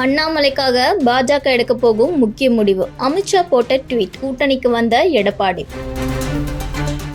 அண்ணாமலைக்காக பாஜக எடுக்க போகும் முக்கிய முடிவு. அமித்ஷா போட்ட ட்வீட் கூட்டணிக்கு வந்த எடப்பாடி.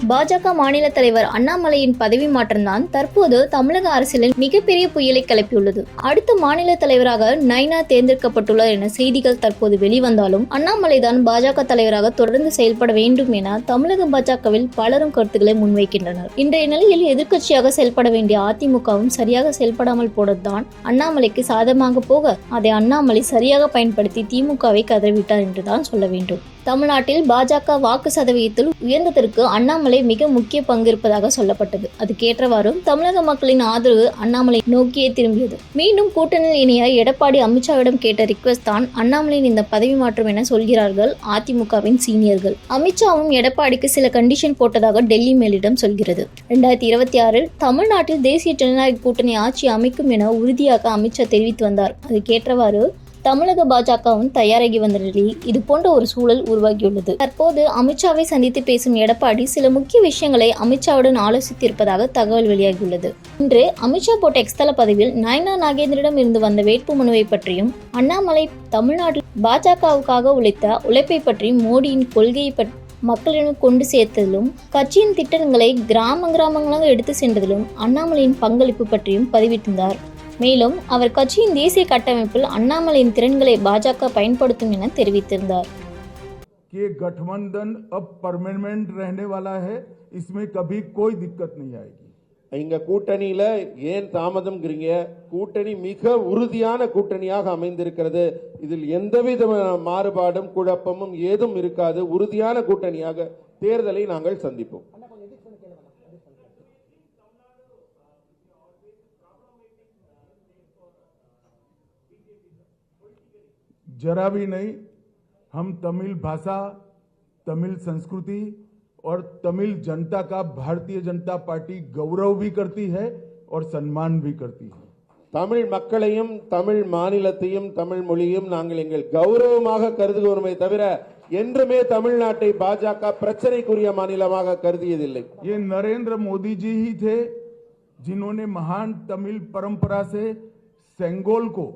பாஜக மாநில தலைவர் அண்ணாமலையின் பதவி மாற்றம்தான் தற்போது தமிழக அரசியலில் மிகப்பெரிய புயலை கிளப்பியுள்ளது. அடுத்த மாநில தலைவராக நைனா தேர்ந்தெடுக்கப்பட்டுள்ளார் என செய்திகள் தற்போது வெளிவந்தாலும் அண்ணாமலை தான் பாஜக தலைவராக தொடர்ந்து செயல்பட வேண்டும் என தமிழக பாஜகவில் பலரும் கருத்துக்களை முன்வைக்கின்றனர். இன்றைய நிலையில் எதிர்க்கட்சியாக செயல்பட வேண்டிய அதிமுகவும் சரியாக செயல்படாமல் போனதுதான் அண்ணாமலைக்கு சாதகமாக போக அதை அண்ணாமலை சரியாக பயன்படுத்தி திமுகவை கதறிவிட்டார் என்றுதான் சொல்ல வேண்டும். தமிழ்நாட்டில் பாஜக வாக்கு சதவீதத்தில் உயர்ந்ததற்கு அண்ணாமலை மிக முக்கிய பங்கு இருப்பதாக சொல்லப்பட்டது. அதுக்கேற்றவாறும் தமிழக மக்களின் ஆதரவு அண்ணாமலை நோக்கியே திரும்பியது. மீண்டும் கூட்டணியில் இணைய எடப்பாடி அமித்ஷாவிடம் கேட்ட ரிக்வெஸ்ட் தான் அண்ணாமலையின் இந்த பதவி மாற்றம் என சொல்கிறார்கள் அதிமுகவின் சீனியர்கள். அமித்ஷாவும் எடப்பாடிக்கு சில கண்டிஷன் போட்டதாக டெல்லி மேலிடம் சொல்கிறது. ரெண்டாயிரத்தி இருபத்தி ஆறில் தமிழ்நாட்டில் தேசிய ஜனநாயக கூட்டணி ஆட்சி அமைக்கும் என உறுதியாக அமித்ஷா தெரிவித்து வந்தார். அதுக்கேற்றவாறு தமிழக பாஜகவும் தயாராகி வந்த நிலையில் இது போன்ற ஒரு சூழல் உருவாகியுள்ளது. தற்போது அமித்ஷாவை சந்தித்து பேசும் எடப்பாடி சில முக்கிய விஷயங்களை அமித்ஷாவுடன் ஆலோசித்திருப்பதாக தகவல் வெளியாகியுள்ளது. இன்று அமித்ஷா போட்ட எக்ஸ்தல பதவியில் நயனா நாகேந்திரிடம் இருந்து வந்த வேட்புமனுவை பற்றியும் அண்ணாமலை தமிழ்நாட்டில் பாஜகவுக்காக உழைத்த உழைப்பை பற்றியும் மோடியின் கொள்கையை பற்றி மக்களிடம் கொண்டு சேர்த்ததிலும் கட்சியின் திட்டங்களை கிராம கிராமங்களாக எடுத்து சென்றதிலும் அண்ணாமலையின் பங்களிப்பு பற்றியும் பதிவிட்டிருந்தார். மேலும் அவர் கட்சியின் தேசிய கட்டமைப்பில் அண்ணாமலையின் திறன்களை பாஜக பயன்படுத்தும் என தெரிவித்திருந்தார் कि ये गठबंधन अब परमानेंट रहने वाला है इसमें कभी कोई दिक्कत नहीं आएगी இங்க கூட்டணியில ஏன் தாமதம்ங்கிறீங்க கூட்டணி மிக உறுதியான கூட்டணியாக அமைந்திருக்கிறது இதில் எந்தவித மாறுபாடும் குழப்பமும் ஏதும் இருக்காது உறுதியான கூட்டணியாக தேர்தலை நாங்கள் சந்திப்போம் जरा भी नहीं हम तमिल भाषा तमिल संस्कृति और तमिल जनता का भारतीय जनता पार्टी गौरव भी करती है और सम्मान भी करती है தமிழ் மக்களையும் தமிழ் மாநிலத்தையும் தமிழ் மொழியும் நாங்கள் எங்கள் கௌரவமாக கருதுகிறோமே தவிர என்றுமே தமிழ்நாட்டை பாஜக பிரச்சனைக்குரிய மாநிலமாக கருதியதில்லை ये नरेंद्र मोदी जी ही थे जिन्होंने महान तमिल परंपरा से सेंगोल को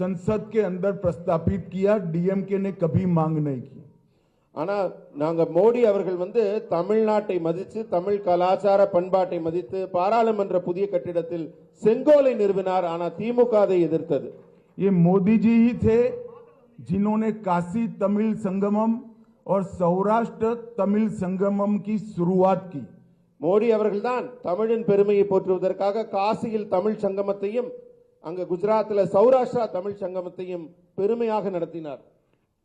संसद के अंदर प्रस्तापित किया डीएमके ने कभी मांग नहीं की ஆனா நாங்க மோடி அவர்கள் வந்து தமிழ்நாட்டை மதித்து தமிழ் கலாச்சார பண்பாட்டை மதித்து பாராளுமன்ற புதிய கட்டிடத்தில் செங்கோலை நிறுவினார் ஆனா திமுக அதை எதிர்த்தது ये मोदी जी ही थे जिन्होंने काशी तमिल संगमम और सौराष्ट्र तमिल संगमम की शुरुआत की மோடி அவர்கள்தான் தமிழின் பெருமையை போற்றுவதற்காக காசியில் தமிழ் சங்கமத்தையும் அங்க குஜராத்தில் சௌராஷ்டிரா தமிழ் சங்கமத்தையும் பெருமையாக நடத்தினார்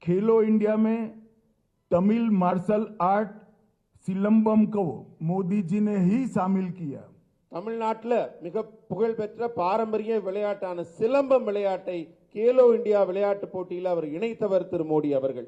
खेलो इंडिया में तमिल मार्शल आर्ट सिलंबम को मोदी जी ने ही शामिल किया தமிழ்நாட்டில் மிக புகழ்பெற்ற பாரம்பரிய விளையாட்டான சிலம்பம் விளையாட்டை கேலோ இந்தியா விளையாட்டு போட்டியில் அவர் இணைத்தவர் திரு மோடி அவர்கள்